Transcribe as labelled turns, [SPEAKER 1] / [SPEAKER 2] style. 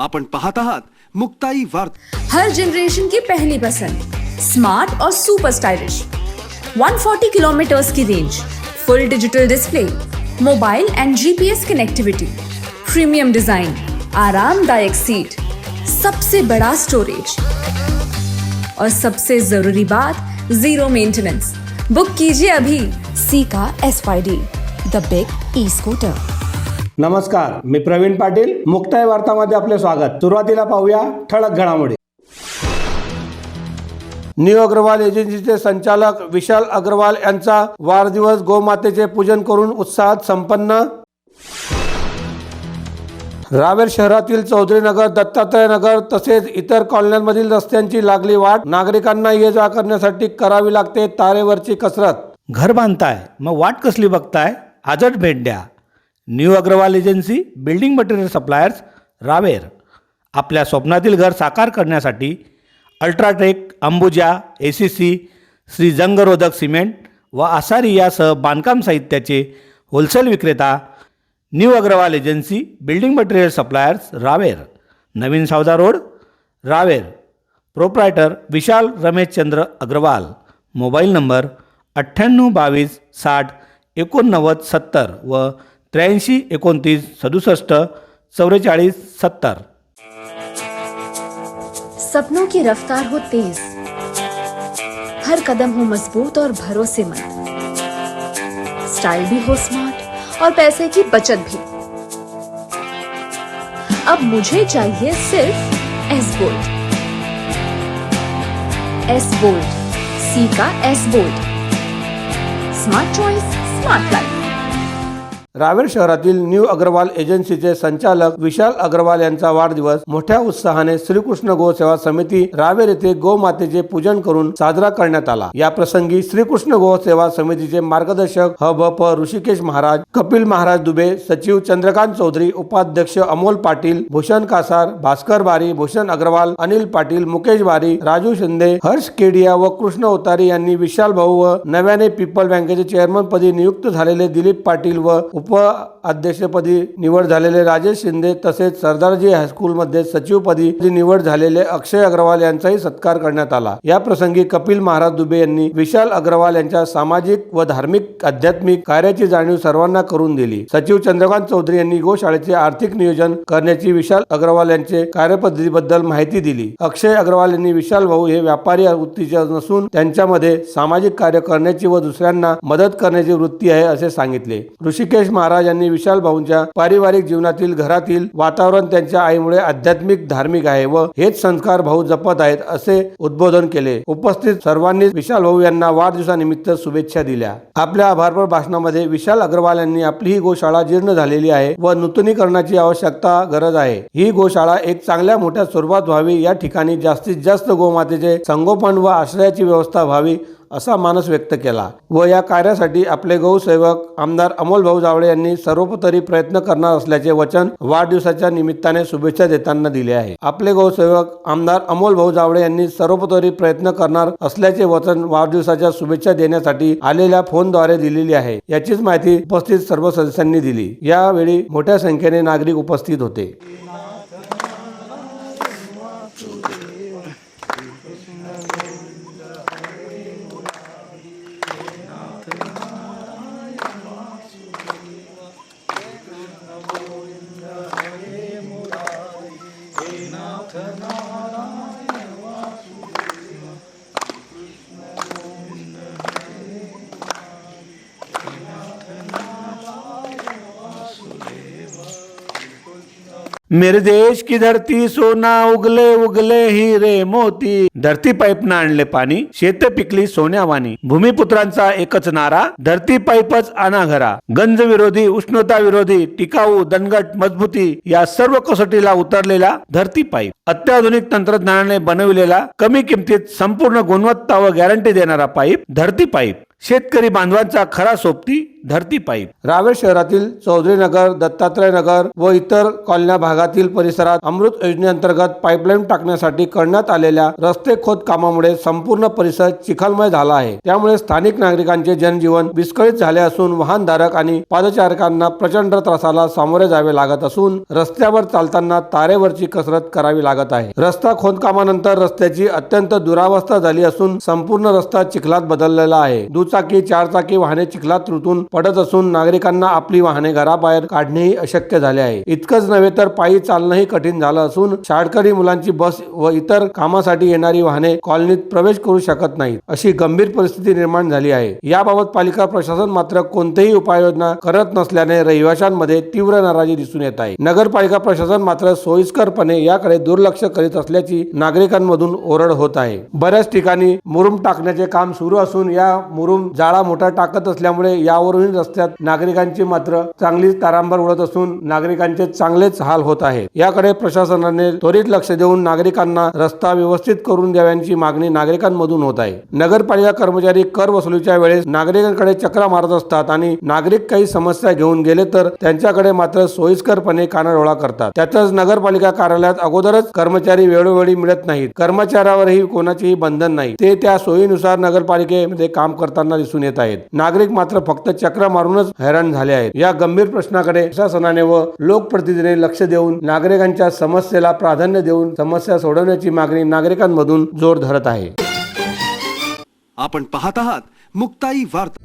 [SPEAKER 1] आपण पाहत आहात मुक्ताई वार्ता.
[SPEAKER 2] हर जनरेशन की पहली पसंद स्मार्ट और सुपर स्टाइलिश 140 किलोमीटर्स की range full digital display mobile and GPS connectivity premium design आरामदायक सीट सबसे बड़ा स्टोरेज और सबसे ज़रूरी बात ज़ीरो मेंटेनेंस बुक कीजिए अभी। सी का S the big e scooter
[SPEAKER 3] नमस्कार मी प्रवीण पाटील मुक्ताय वार्तामध्ये आपले स्वागत. सुरुवातीला पाहूया ठळक घडामोडी. न्यू अग्रवाल एजन्सीचे संचालक विशाल अग्रवाल यांचा वाढदिवस गोमातेचे पूजन करून उत्साहात संपन्न. रावेर शहरातील चौधरी नगर दत्तात्रय नगर तसेच इतर कॉलन्यांमधील रस्त्यांची लागली वाट नागरिकांना ये जा करण्यासाठी करावी लागते तारेवरची कसरत. घर बांधताय मग वाट कसली बघताय? आजच भेट द्या. New Agarwal agency building material suppliers Raver. आपल्या स्वप्नातील घर साकार करण्यासाठी UltraTech Ambuja A C C Shri जंगरोधक cement व आसारी यासह बांधकाम साहित्याचे होलसेल विक्रेता new Agarwal agency building material suppliers Raver. नवीन Savda road Raver. Proprietor Vishal Rameshchandra Agarwal. Mobile number अठ्ठ्याण्णव बावीस साठ एकोणनव्वद सत्तर व त्र्याऐंशी एकोणतीस सदुसष्ट चौवेचाळीस सत्तर.
[SPEAKER 2] सपनों की रफ्तार हो तेज। हर कदम हो मजबूत और भरोसेमंद। स्टाइल भी हो स्मार्ट और पैसे की बचत भी। अब मुझे चाहिए सिर्फ S bolt S bolt C का S bolt smart choice smart life
[SPEAKER 3] Raver शहरातील न्यू अग्रवाल एजन्सीचे संचालक विशाल अग्रवाल यांचा वाढदिवस मोठ्या उत्साहाने श्रीकृष्ण गो सेवा समिती रावेर येथे गोमातेचे पूजन करून साजरा करण्यात आला. या प्रसंगी श्रीकृष्ण गो सेवा समितीचे मार्गदर्शक ह भ प ऋषिकेश महाराज कपिल महाराज दुबे सचिव चंद्रकांत चौधरी उपाध्यक्ष अमोल पाटील भूषण कासार भास्कर बारी भूषण अग्रवाल अनिल पाटील मुकेश बारी राजू शिंदे हर्ष केडिया व कृष्ण उतारी यांनी विशाल भाऊ व नव्याने पीपल बँकेचे चेअरमन पदी नियुक्त झालेले दिलीप पाटील व و अध्यक्षपदी निवड झालेले राजेश शिंदे तसेच सरदारजी हायस्कूलमध्ये सचिवपदी निवड झालेले अक्षय अग्रवाल यांचाही सत्कार करण्यात आला. या प्रसंगी कपिल महाराज दुबे यांनी विशाल अग्रवाल यांच्या सामाजिक व धार्मिक आध्यात्मिक कार्याची जाणीव सर्वांना करून दिली. सचिव चंद्रकांत चौधरी यांनी गोशाळेचे आर्थिक नियोजन करण्याची विशाल अग्रवाल यांचे कार्यपद्धतीबद्दल माहिती दिली. अक्षय अग्रवाल यांनी विशाल भाऊ हे व्यापारी वृत्तीचे नसून त्यांच्यामध्ये सामाजिक कार्य करण्याची व दुसऱ्यांना मदत करण्याची वृत्ती आहे असे सांगितले. ऋषिकेश महाराज यांनी विशाल भाऊंच्या पारिवारिक जीवनातील घरातील वातावरण त्यांच्या आईमुळे आध्यात्मिक धार्मिक आहे व हेच संस्कार भाऊ जपत आहेत असे उद्बोधन केले. उपस्थित सर्वांनी विशाल भाऊ यांना वाढदिवसानिमित्त शुभेच्छा दिल्या. आपल्या आभारपर भाषणामध्ये विशाल अग्रवाल यांनी आपली ही गोशाळा जीर्ण झालेली आहे व नूतनीकरणाची आवश्यकता गरज आहे. ही गोशाळा एक चांगल्या मोठ्या स्वरूपात व्हावी या ठिकाणी जास्तीत जास्त गोमातेचे संगोपन व आश्रयाची व्यवस्था व्हावी असा मानस व्यक्त केला व या कार्यासाठी आपले गौसेवक आमदार अमोल भाऊ जावळे यांनी सर्वोपतरी प्रयत्न करणार असल्याचे वचन वाढदिवसाच्या निमित्ताने शुभेच्छा देताना दिले आहे. आपले गौसेवक आमदार अमोल भाऊ जावळे यांनी सर्वोपतरी प्रयत्न करणार असल्याचे वचन वाढदिवसाच्या शुभेच्छा देण्यासाठी आलेल्या फोनद्वारे दिलेली आहे. याचीच माहिती उपस्थित सर्व सदस्यांनी दिली. यावेळी मोठ्या संख्येने नागरिक उपस्थित होते. मेरे देश की धरती सोना उगले उगले हिरे मोती. धरती पाईपनं आणले पाणी शेत पिकली सोन्यावानी भूमिपुत्रांचा एकच नारा धरती पाईपच आणा घरा गंज विरोधी उष्णता विरोधी टिकाऊ दणगट मजबूती या सर्व कसोटीला उतरलेला धरती पाईप. अत्याधुनिक तंत्रज्ञानाने बनविलेला कमी किमतीत संपूर्ण गुणवत्ता व गॅरंटी देणारा पाईप धरती पाईप. शेतकरी बांधवांचा खरा सोबती धरती पाईप. रावेर शहरातील चौधरी नगर दत्तात्रय नगर व इतर कॉलन्या भागातील परिसरात अमृत योजनेअंतर्गत पाईपलाईन टाकण्यासाठी करण्यात आलेल्या रस्ते खोद कामामुळे संपूर्ण परिसर चिखलमय झाला आहे. त्यामुळे स्थानिक नागरिकांचे जनजीवन विस्कळीत झाले असून वाहनधारक आणि पादचारकांना प्रचंड त्रासाला सामोरे जावे लागत असून रस्त्यावर चालताना तारेवरची कसरत करावी लागत आहे. रस्ता खोदकामानंतर रस्त्याची अत्यंत दुरावस्था झाली असून संपूर्ण रस्ता चिखलात बदललेला आहे. दुचाकी चारचाकी वाहने चिखलात रुतून पडत असून नागरिकांना आपली वाहने घराबाहेर काढणेही अशक्य झाले आहे. इतकंच नव्हे तर पायी चालणंही कठीण झालं असून शाळकरी मुलांची बस व इतर कामासाठी येणारी वाहने कॉलनीत प्रवेश करू शकत नाहीत अशी गंभीर परिस्थिती निर्माण झाली आहे. याबाबत पालिका प्रशासन मात्र कोणतेही उपाययोजना करत नसल्याने रहिवाशांमध्ये तीव्र नाराजी दिसून येत आहे. नगरपालिका प्रशासन मात्र सोयीस्करपणे याकडे दुर्लक्ष करीत असल्याची नागरिकांमधून ओरड होत आहे. बऱ्याच ठिकाणी मुरुम टाकण्याचे काम सुरू असून या मुरुम जाळा मोठा टाकत असल्यामुळे दोन्ही रस्त्यात नागरिकांची मात्र चांगलीच तारांबर उडत असून नागरिकांचे चांगलेच हाल होत आहे याकडे प्रशासनाने त्वरित लक्ष देऊन नागरिकांना रस्ता व्यवस्थित करून द्याव्यांची मागणी नागरिकांमधून होत आहे. नगरपालिका कर्मचारी कर वसुलीच्या वेळेस नागरिकांकडे चक्रा मारत असतात आणि नागरिक काही समस्या घेऊन गेले तर त्यांच्याकडे मात्र सोयीस्करपणे कानाडोळा करतात. त्यातच नगरपालिका कार्यालयात अगोदरच कर्मचारी वेळोवेळी मिळत नाहीत. कर्मचाऱ्यावरही कोणाचेही बंधन नाही. ते त्या सोयीनुसार नगरपालिकेमध्ये काम करताना दिसून येत आहेत. नागरिक मात्र फक्त चक्र मारूनच हैराण झाले आहेत. या गंभीर प्रश्नाकडे प्रशासनाने व लोकप्रतिनिधीने लक्ष देऊन नागरिकांच्या समस्येला प्राधान्य देऊन समस्या सोडवण्याची मागणी नागरिकांमधून जोर धरत आहे.
[SPEAKER 1] आपण पाहत आहात मुक्ताई वार्ता.